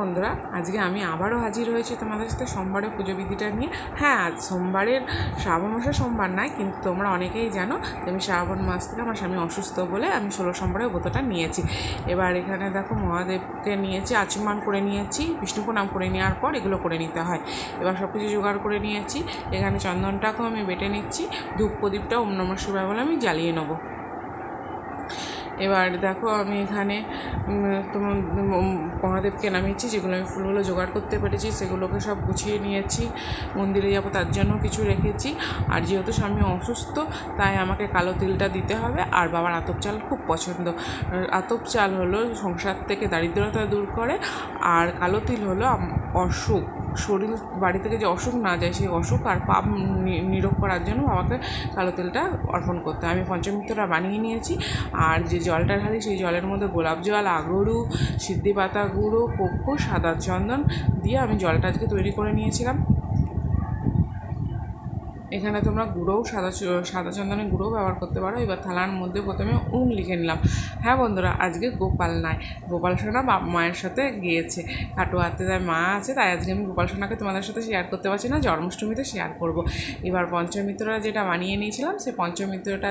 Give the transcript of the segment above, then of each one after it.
বন্ধুরা, আজকে আমি আবারও হাজির হয়েছি তোমাদের সাথে সোমবারের পুজো বিধিটা নিয়ে। হ্যাঁ আজ সোমবারের শ্রাবণ মাসে সোমবার নয়, কিন্তু তোমরা অনেকেই জানো আমি শ্রাবণ মাস থেকে আমার স্বামী অসুস্থ বলে আমি ষোলো সোমবারের ব্রতটা নিয়েছি। এবার এখানে দেখো মহাদেবকে নিয়েছি, আচমান করে নিয়েছি বিষ্ণু প্রণাম করে নেওয়ার পর এগুলো করে নিতে হয়। এবার সব কিছু জোগাড় করে নিয়েছি, এখানে চন্দনটাকেও আমি বেটে নিচ্ছি ধূপ প্রদীপটা অন্য শিবায় বলে আমি জ্বালিয়ে নেব। এবার দেখো আমি এখানে তোমার মহাদেবকে নামিয়েছি, যেগুলো আমি ফুলগুলো জোগাড় করতে পেরেছি, সেগুলোকে সব গুছিয়ে নিয়েছি, মন্দিরে যাব তার জন্য কিছু রেখেছি। আর যেহেতু স্বামী অসুস্থ, তাই আমাকে কালো তিলটা দিতে হবে। আর বাবার আতপ চাল খুব পছন্দ। আতপ চাল হলো সংসার থেকে দারিদ্রতা দূর করে, আর কালো তিল হলো অসুখ। শরীর বাড়ি থেকে যে অসুখ না যায়, সেই অসুখ আর পাপ নিরোগ করার জন্য বাবাকে কালো তেলটা অর্পণ করতে আমি পঞ্চমিত্রটা বানিয়ে নিয়েছি। আর যে জলটা ঢালি, সেই জলের মধ্যে গোলাপ জল আগরু সিদ্ধি পাতা গুঁড়ো কপ্পুর সাদা চন্দন দিয়ে আমি জলটা আজকে তৈরি করে নিয়েছিলাম। এখানে তোমরা গুঁড়োও সাদা সাদা চন্দনের গুঁড়োও ব্যবহার করতে পারো। এবার থালার মধ্যে প্রথমে উং লিখে নিলাম। হ্যাঁ বন্ধুরা, আজকে গোপাল নাই। গোপাল সোনা মায়ের সাথে গিয়েছে। কাটোয়াতে তাই মা আছে, তাই আজকে আমি গোপাল সোনাকে তোমাদের সাথে শেয়ার করতে পারছি না, জন্মাষ্টমীতে শেয়ার করব। এবার পঞ্চমিত্ররা যেটা বানিয়ে নিয়েছিলাম, সেই পঞ্চমিত্রটা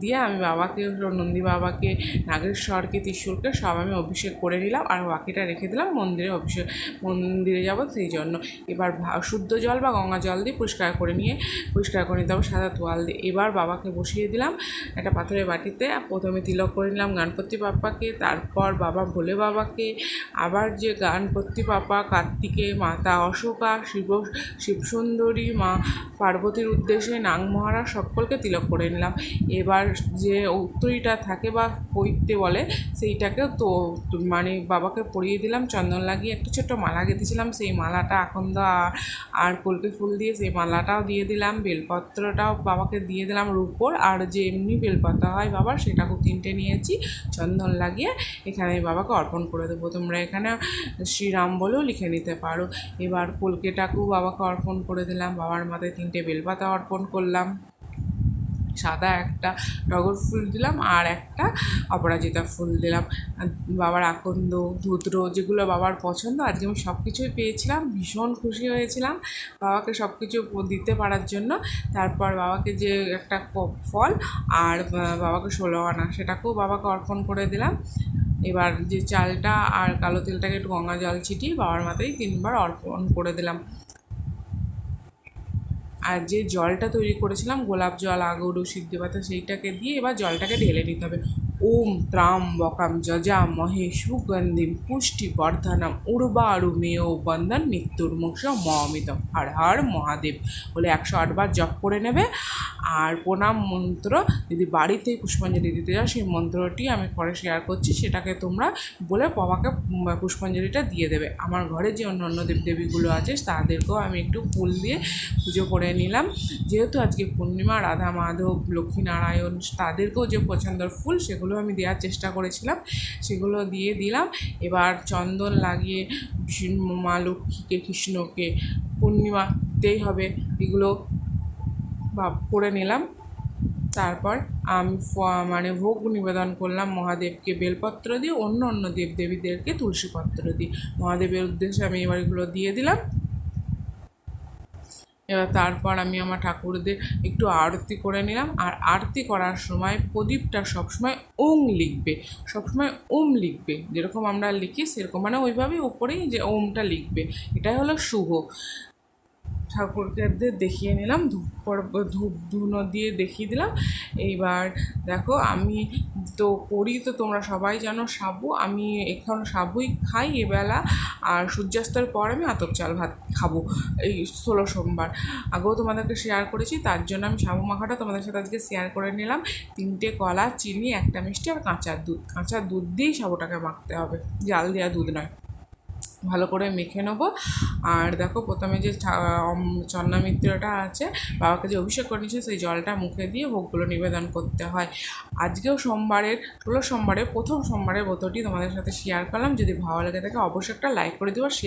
দিয়ে আমি বাবাকে নন্দী বাবাকে, নাগেশ্বরকে, ত্রিশূলকে সব আমি অভিষেক করে নিলাম আর বাকিটা রেখে দিলাম মন্দিরে অভিষেক মন্দিরে যাব সেই জন্য। এবার শুদ্ধ জল বা গঙ্গা জল দিয়ে পরিষ্কার করে নিয়ে পরিষ্কার করে নিতে হবে সাদা তোয়াল দিয়ে। এবার বাবাকে বসিয়ে দিলাম একটা পাথরের বাটিতে প্রথমে তিলক করে নিলাম গণপতি বাপ্পাকে তারপর বাবা ভোলে বাবাকে, আবার যে গণপতি বাপ্পা কার্তিকে, মাতা অশোকা, শিব, শিবসুন্দরী, মা পার্বতীর উদ্দেশ্যে নাং মহারাজ সকলকে তিলক করে নিলাম। এবার যে উত্তরীটা থাকে বা পইতে বলে সেইটাকে তো মানে বাবাকে পরিয়ে দিলাম, চন্দন লাগিয়ে একটা ছোট্ট মালা গেঁথেছিলাম, সেই মালাটা আকন্দ আর- আর কলকে ফুল দিয়ে সেই মালাটাও দিয়ে দিলাম, বেলপত্রটাও বাবাকে দিয়ে দিলাম রূপোর, আর যে এমনি বেলপাতা হয় বাবার সেটাকেও তিনটে নিয়েছি। চন্দন লাগিয়ে এখানে বাবাকে অর্পণ করে দেবো। তোমরা এখানে শ্রীরাম বলেও লিখে নিতে পারো। এবার কলকেটাকেও বাবাকে অর্পণ করে দিলাম। বাবার মাথায় তিনটে বেলপাতা অর্পণ করলাম। সাদা একটা টগর ফুল দিলাম আর একটা অপরাজিতা ফুল দিলাম। বাবার আকন্দ, ধুদ্র যেগুলো বাবার পছন্দ, আজকে আমি সব কিছুই পেয়েছিলাম, ভীষণ খুশি হয়েছিলাম বাবাকে সব কিছু দিতে পারার জন্য। তারপর বাবাকে যে একটা ফল আর বাবাকে ষোলো আনা, সেটাকেও বাবাকে অর্পণ করে দিলাম। এবার যে চালটা আর কালো তেলটাকে একটু গঙ্গা জল ছিটিয়ে বাবার মাথায় তিনবার অর্পণ করে দিলাম। আর যে জলটা তৈরি করেছিলাম, গোলাপ জল আগরু সিদ্ধ পাতা সেইটাকে দিয়ে এবার জলটাকে ঢেলে নিতে হবে। ওম ত্রাম বকাম যজা মহে সুগন্ধিম পুষ্টি বর্ধনম উর্বারুমেয় বন্ধন মৃত্যুর্মুক্ষ মমিতম হর হর মহাদেব বলে একশো আটবার জপ করে নেবে। আর প্রণাম মন্ত্র, যদি বাড়িতে পুষ্পাঞ্জলি দিতে যাও, সেই মন্ত্রটি আমি পরে শেয়ার করছি। সেটাকে তোমরা বলে বাবাকে পুষ্পাঞ্জলিটা দিয়ে দেবে। আমার ঘরে যে অন্য অন্য দেবদেবীগুলো আছে, তাদেরকেও আমি একটু ফুল দিয়ে পুজো করে নিলাম। যেহেতু আজকে পূর্ণিমা, রাধা মাধব লক্ষ্মীনারায়ণ তাদেরকেও যে পছন্দের ফুল, সেগুলো আমি দেওয়ার চেষ্টা করেছিলাম, সেগুলো দিয়ে দিলাম। এবার চন্দন লাগিয়ে মা লক্ষ্মীকে, কৃষ্ণকে পূর্ণিমা দিতেই হবে এগুলো বা করে নিলাম। তারপর আমি মানে ভোগ নিবেদন করলাম মহাদেবকে বেলপত্র দিয়ে, অন্য অন্য দেবদেবীদেরকে তুলসীপত্র দিয়ে। মহাদেবের উদ্দেশ্যে আমি এবার এগুলো দিয়ে দিলাম। এবার তারপর আমি আমার ঠাকুরদের একটু আরতি করে নিলাম। আর আরতি করার সময় প্রদীপটা সবসময় ওম লিখবে, সবসময় ওম লিখবে। যেরকম আমরা লিখি, সেরকম মানে ওইভাবেই উপরেই যে ওমটা লিখবে। এটাই হলো শুভ। ঠাকুরদের দেখিয়ে নিলাম, ধূপ ধূপ, ধুনো দিয়ে দেখিয়ে দিলাম। এইবার দেখো, আমি তো করি তো তোমরা সবাই জানো সাবু, আমি এখন সাবুই খাই এবেলা, আর সূর্যাস্তের পর আমি আতপ চাল ভাত খাব এই ষোলো সোমবার। আগেও তোমাদেরকে শেয়ার করেছি, তার জন্য আমি সাবু মাখাটা তোমাদের সাথে আজকে শেয়ার করে নিলাম। তিনটে কলা, চিনি, একটা মিষ্টি আর কাঁচা দুধ। কাঁচা দুধ দিয়েই সাবুটাকে মাখতে হবে, জাল দেওয়া দুধ নয়। ভালো করে মেখে নেব। আর দেখো প্রথমে যে চন্না মিত্রটা আছে, বাবাকে যে অভিষেক করে নিয়েছে সেই জলটা মুখে দিয়ে ভোগগুলো নিবেদন করতে হয়। আজকেও সোমবারের, ষোলো সোমবারের, প্রথম সোমবারের ব্রতটি তোমাদের সাথে শেয়ার করলাম। যদি ভালো লাগে থাকে অবশ্যই একটা লাইক করে দিও শেয়ার